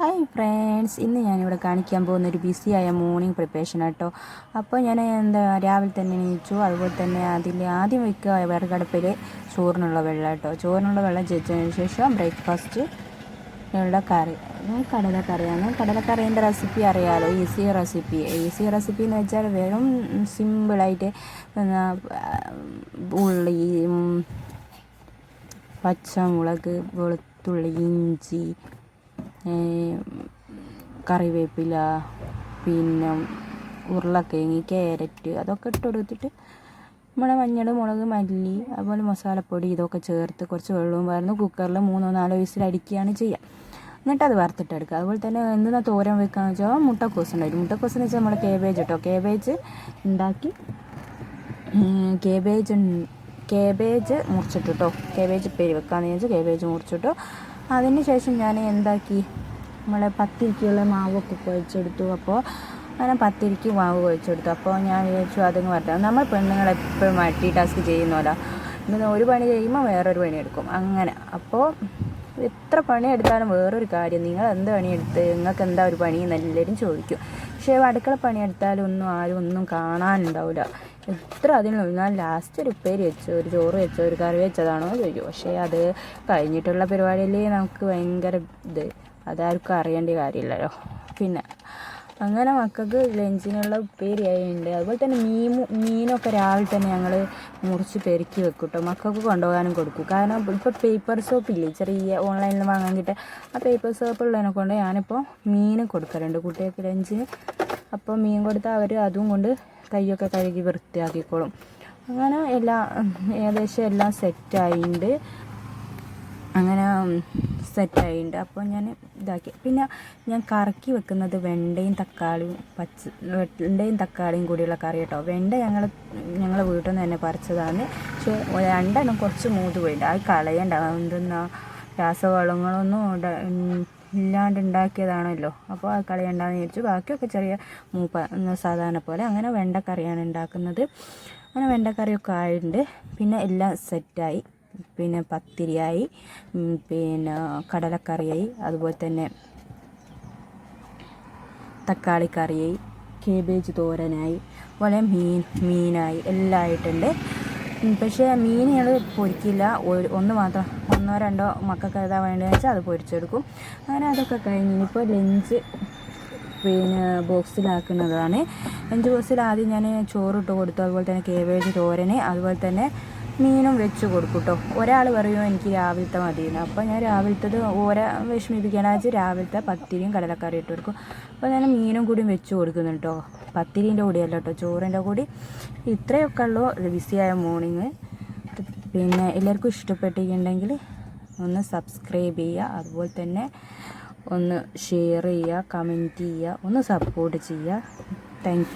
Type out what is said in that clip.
Hi friends ഇന്ന് ഞാനിവിടെ കാണിക്കാൻ പോകുന്ന ഒരു ബിസിയായ മോർണിംഗ് പ്രിപ്പറേഷൻ കേട്ടോ അപ്പോൾ ഞാൻ എന്താ രാവിലെ തന്നെ എണീച്ചു അതുപോലെ തന്നെ അതിൽ ആദ്യം വയ്ക്കുക വിറകടുപ്പിൽ ചോറിനുള്ള വെള്ളം കേട്ടോ ചോറിനുള്ള വെള്ളം ചേച്ചതിന് ശേഷം ബ്രേക്ക്ഫാസ്റ്റ് ഉള്ള കറി. കടലക്കറിയാണ്. കടലക്കറീന്റെ റെസിപ്പി അറിയാലോ? ഈസി റെസിപ്പി ഈസി റെസിപ്പി എന്ന് വെച്ചാൽ വെറും സിമ്പിളായിട്ട് ഉള്ളി പച്ചമുളക് വെളുത്തുള്ളി ഇഞ്ചി കറിവേപ്പില പിന്നെ ഉരുളക്കിഴങ്ങ് ക്യാരറ്റ് അതൊക്കെ ഇട്ട് കൊടുത്തിട്ട് നമ്മുടെ മഞ്ഞൾ മുളക് മല്ലി അതുപോലെ മസാലപ്പൊടി ഇതൊക്കെ ചേർത്ത് കുറച്ച് വെള്ളവും വാർന്ന് കുക്കറിൽ മൂന്നോ നാലോ വിസിൽ അടിക്കുകയാണ് ചെയ്യുക എന്നിട്ട് അത് വറുത്തിട്ടെടുക്കുക അതുപോലെ തന്നെ എന്തിനാ തോരൻ വെക്കാന്ന് വെച്ചാൽ മുട്ടക്കോസ് ഉണ്ടായിരുന്നു മുട്ടക്കോസ് എന്ന് വെച്ചാൽ നമ്മൾ കേബേജ് കേട്ടോ കേബേജ് ഉണ്ടാക്കി കേബേജ് കേബേജ് മുറിച്ചിട്ടു കേട്ടോ കേബേജ് പേര് വെക്കാന്ന് വെച്ചാൽ കേബേജ് മുറിച്ചിട്ടു. അതിന് ശേഷം ഞാൻ എന്താക്കി? നമ്മളെ പത്തിരിക്കുള്ള മാവൊക്കെ കുഴച്ചെടുത്തു. അപ്പോൾ അങ്ങനെ പത്തിരിക്ക് മാവ് കുഴച്ചെടുത്തു. അപ്പോൾ ഞാൻ വിചാരിച്ചു അതങ്ങ് വരട്ടെ നമ്മൾ പെണ്ണുങ്ങൾ എപ്പോഴും മൾട്ടി ടാസ്ക് ചെയ്യുന്നല്ലോ ഇന്ന് ഒരു പണി ചെയ്യുമ്പോൾ വേറൊരു പണി എടുക്കും. അങ്ങനെ. അപ്പോൾ എത്ര പണിയെടുത്താലും വേറൊരു കാര്യം. നിങ്ങൾ എന്ത് പണിയെടുത്ത് നിങ്ങൾക്ക് എന്താ ഒരു പണി എന്ന് എല്ലാവരും ചോദിക്കും. പക്ഷേ അടുക്കള പണിയെടുത്താലും ഒന്നും ആരും ഒന്നും കാണാനുണ്ടാവില്ല എത്ര അതിന് ഞാൻ ലാസ്റ്റ് ഒരു ഉപ്പേരി വെച്ചു ഒരു ചോറ് വെച്ചോ ഒരു കറി വെച്ചതാണോ ചോദിക്കും. പക്ഷേ അത് കഴിഞ്ഞിട്ടുള്ള പരിപാടിയിൽ നമുക്ക് ഭയങ്കര ഇത്. അതാർക്കും അറിയേണ്ട കാര്യമില്ലല്ലോ. പിന്നെ അങ്ങനെ മക്കൾക്ക് ലഞ്ചിനുള്ള ഉപ്പേരിയായിട്ടുണ്ട് അതുപോലെ തന്നെ മീൻ മീനൊക്കെ രാവിലെ തന്നെ ഞങ്ങൾ മുറിച്ച് പെരുക്കി വെക്കും കേട്ടോ മക്കൾക്ക് കൊണ്ടുപോകാനും കൊടുക്കും. കാരണം ഇപ്പോൾ പേപ്പർ സോപ്പ് ഇല്ലേ? ചെറിയ ഓൺലൈനിൽ വാങ്ങാൻ കിട്ടുക ആ പേപ്പർ സോപ്പ് ഉള്ളതിനെ കൊണ്ട് ഞാനിപ്പോൾ മീൻ കൊടുക്കലുണ്ട്. കുട്ടികൾക്ക് ലഞ്ചിന് അപ്പോൾ മീൻ കൊടുത്താൽ അവർ അതും കൊണ്ട് കൈയൊക്കെ കഴുകി വൃത്തിയാക്കിക്കോളും. അങ്ങനെ എല്ലാ ഏകദേശം എല്ലാം സെറ്റായിട്ടുണ്ട് അങ്ങനെ സെറ്റായിട്ടുണ്ട് അപ്പോൾ ഞാൻ ഇതാക്കി. പിന്നെ ഞാൻ കറക്കി വെക്കുന്നത് വെണ്ടയും തക്കാളിയും പച്ച വെണ്ടയും തക്കാളിയും കൂടിയുള്ള കറി കേട്ടോ വെണ്ട ഞങ്ങൾ ഞങ്ങളെ വീട്ടിൽ നിന്ന് തന്നെ പറിച്ചതാണ്. പക്ഷേ രണ്ടെണ്ണം കുറച്ച് മൂത്ത് പോയിട്ടുണ്ട് അത് കളയണ്ട. എന്തെന്നാ രാസവളങ്ങളൊന്നും ഇല്ലാണ്ട് ഉണ്ടാക്കിയതാണല്ലോ അപ്പോൾ അത് കളയണ്ടെന്ന് വിചാരിച്ചു. ബാക്കിയൊക്കെ ചെറിയ മൂപ്പ സാധാരണ പോലെ അങ്ങനെ വെണ്ടക്കറിയാണ് ഉണ്ടാക്കുന്നത്. അങ്ങനെ വെണ്ടക്കറിയൊക്കെ ആയിട്ടുണ്ട്. പിന്നെ എല്ലാം സെറ്റായി. പിന്നെ പത്തിരിയായി. പിന്നെ കടലക്കറിയായി. അതുപോലെ തന്നെ തക്കാളി കറിയായി കേബേജ് തോരനായി. അതുപോലെ മീൻ മീനായി. എല്ലാം ആയിട്ടുണ്ട്. പക്ഷേ മീൻ ഞങ്ങൾ പൊരിക്കില്ല. ഒരു ഒന്ന് മാത്രം ഒന്നോ രണ്ടോ മക്കൾക്ക് എഴുതാൻ വേണ്ടി വെച്ചാൽ അത് പൊരിച്ചെടുക്കും. അങ്ങനെ അതൊക്കെ കഴിഞ്ഞ് ഇനിയിപ്പോൾ ലഞ്ച് പിന്നെ ബോക്സിലാക്കുന്നതാണ്. ലഞ്ച് ബോക്സിൽ ആദ്യം ഞാൻ ചോറിട്ട് കൊടുത്തു. അതുപോലെ തന്നെ കേവേജ് തോരന്. അതുപോലെ തന്നെ മീനും വെച്ച് കൊടുക്കും കേട്ടോ ഒരാൾ പറയും എനിക്ക് രാവിലത്തെ മതിയെന്ന്. അപ്പോൾ ഞാൻ രാവിലത്തത് ഓരോ വിഷമിപ്പിക്കാന്ന് വെച്ചാൽ രാവിലത്തെ പത്തിരിയും കടലക്കറി ഇട്ട് കൊടുക്കും. അപ്പോൾ ഞാൻ മീനും കൂടി വെച്ച് കൊടുക്കുന്നുണ്ട് കേട്ടോ പത്തിരീന്റെ കൂടിയല്ല കേട്ടോ ചോറിന്റെ കൂടി. ഇത്രയൊക്കെ ഉള്ളൂ. ബിസിയായ മോർണിംഗ് പിന്നെ എല്ലാവർക്കും ഇഷ്ടപ്പെട്ടിട്ടുണ്ടെങ്കിൽ ഒന്ന് സബ്സ്ക്രൈബ് ചെയ്യുക. അതുപോലെ തന്നെ ഒന്ന് ഷെയർ ചെയ്യുക കമന്റ് ചെയ്യുക ഒന്ന് സപ്പോർട്ട് ചെയ്യുക. താങ്ക്